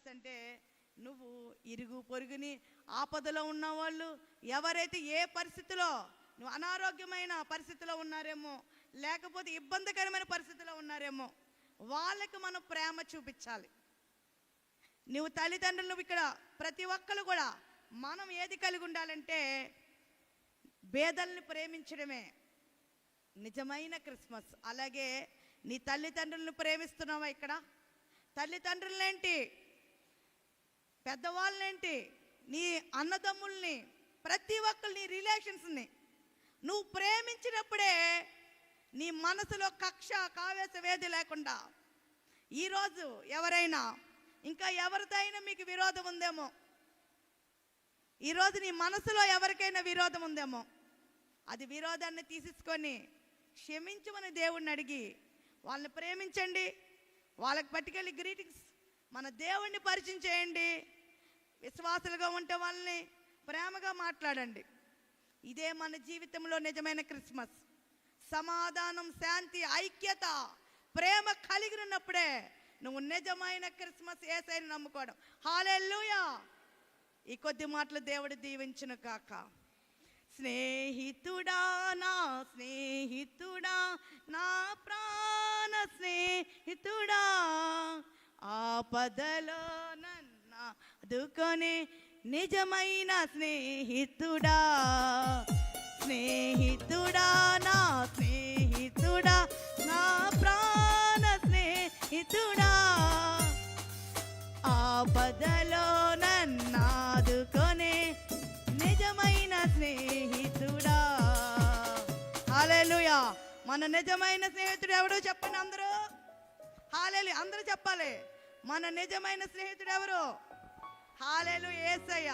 Christmas అంటే నువ్వు ఇరుగు పొరుగుని ఆపదలో ఉన్నవాళ్ళు ఎవరైతే ఏ పరిస్థితిలో నువ్వు అనారోగ్యమైన పరిస్థితిలో ఉన్నారేమో లేకపోతే ఇబ్బందికరమైన పరిస్థితిలో ఉన్నారేమో వాళ్ళకి మనం ప్రేమ చూపించాలి. నువ్వు తల్లిదండ్రులు ఇక్కడ ప్రతి ఒక్కరు కూడా మనం ఏది కలిగి ఉండాలంటే భేదల్ని ప్రేమించడమే. నిజమైన క్రిస్మస్. అలాగే నీ తల్లిదండ్రులను ప్రేమిస్తున్నావా ఇక్కడ? తల్లిదండ్రులేంటి పెద్దవాళ్ళనేంటి నీ అన్నదమ్ముల్ని ప్రతి ఒక్కరు నీ రిలేషన్స్ని. నువ్వు ప్రేమించినప్పుడే నీ మనసులో కక్ష కావేశవేది లేకుండా. ఈరోజు ఎవరైనా ఇంకా ఎవరిదైనా మీకు విరోధం ఉందేమో? ఈరోజు నీ మనసులో ఎవరికైనా విరోధం ఉందేమో? అది విరోధాన్ని తీసేసుకొని క్షమించమని దేవుణ్ణి అడిగి వాళ్ళని ప్రేమించండి. వాళ్ళకి పట్టుకెళ్ళి గ్రీటింగ్స్ మన దేవుణ్ణి పరిచయం చేయండి. విశ్వాసులుగా ఉంటే వాళ్ళని ప్రేమగా మాట్లాడండి. ఇదే మన జీవితంలో నిజమైన క్రిస్మస్. సమాధానం శాంతి ఐక్యత ప్రేమ కలిగి ఉన్నప్పుడే నువ్వు నిజమైన క్రిస్మస్ ఏసైని నమ్ముకోవడం. హాలెల్లుయా! ఈ కొద్ది మాటలు దేవుడు దీవించును కాక. స్నేహితుడా నా స్నేహితుడా నా ప్రాణ స్నేహితుడా. ఆపదలో అందుకనే నిజమైన స్నేహితుడా. స్నేహితుడా నా స్నేహితుడా నా ప్రాణ స్నేహితుడా. ఆపదలో నన్నాదుకొనే నిజమైన స్నేహితుడా. హాలేలుయా మన నిజమైన స్నేహితుడు ఎవడు చెప్పండి అందరూ? హాలేలు అందరూ చెప్పాలి. మన నిజమైన స్నేహితుడు ఎవరు? హాలేలు ఏసయ్య.